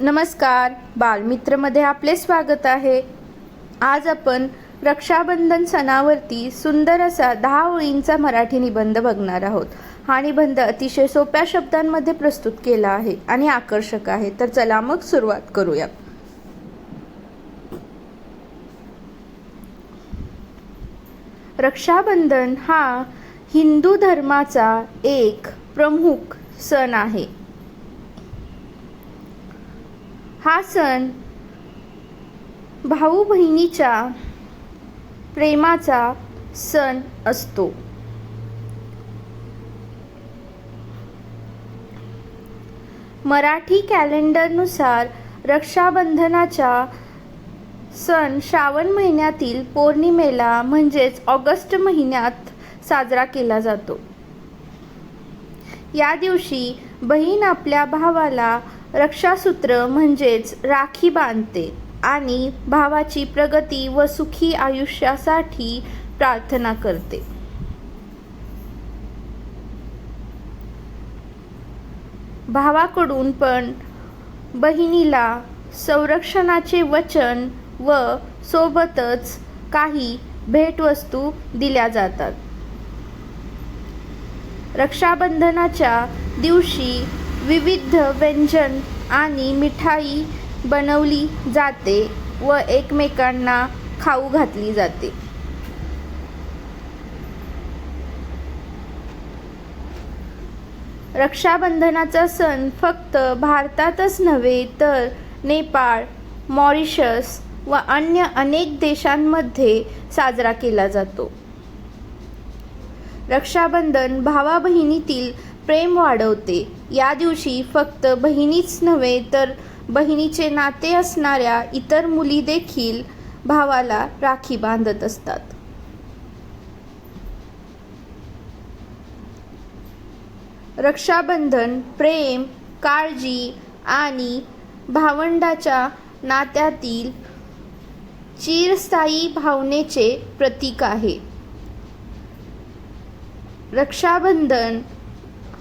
नमस्कार बालमित्रमध्ये आपले स्वागत आहे. आज आपण रक्षाबंधन सणावरती सुंदर असा दहा ओळींचा मराठी निबंध बघणार आहोत. हा निबंध अतिशय सोप्या शब्दांमध्ये प्रस्तुत केला आहे आणि आकर्षक आहे. तर चला मग सुरुवात करूया. रक्षाबंधन हा हिंदू धर्माचा एक प्रमुख सण आहे. हा सण भाऊ बहिणीच्या प्रेमाचा सण असतो. मराठी कॅलेंडरनुसार रक्षाबंधनाच्या सण श्रावण महिन्यातील पौर्णिमेला म्हणजेच ऑगस्ट महिन्यात साजरा केला जातो. या दिवशी बहीण आपल्या भावाला रक्षासूत्र म्हणजेच राखी बांधते आणि भावाची प्रगती व सुखी आयुष्यासाठी प्रार्थना करते. भावाकडून पण बहिणीला संरक्षणाचे वचन व सोबतच काही भेटवस्तू दिल्या जातात. रक्षाबंधनाच्या दिवशी विविध व्यंजन आणि मिठाई बनवली जाते व एकमेकांना खाऊ घातली जाते. रक्षाबंधनाचा सण फक्त भारतातच नव्हे तर नेपाळ मॉरिशस व अन्य अनेक देशांमध्ये साजरा केला जातो. रक्षाबंधन भावा बहिणीतील प्रेम वाढवते. या दिवशी फक्त बहिणीच नव्हे तर बहिणीचे नाते असणाऱ्या इतर मुली देखील भावाला राखी बांधत असतात. रक्षाबंधन प्रेम काळजी आणि भावंडाच्या नात्यातील चिरस्थायी भावनेचे प्रतीक आहे. रक्षाबंधन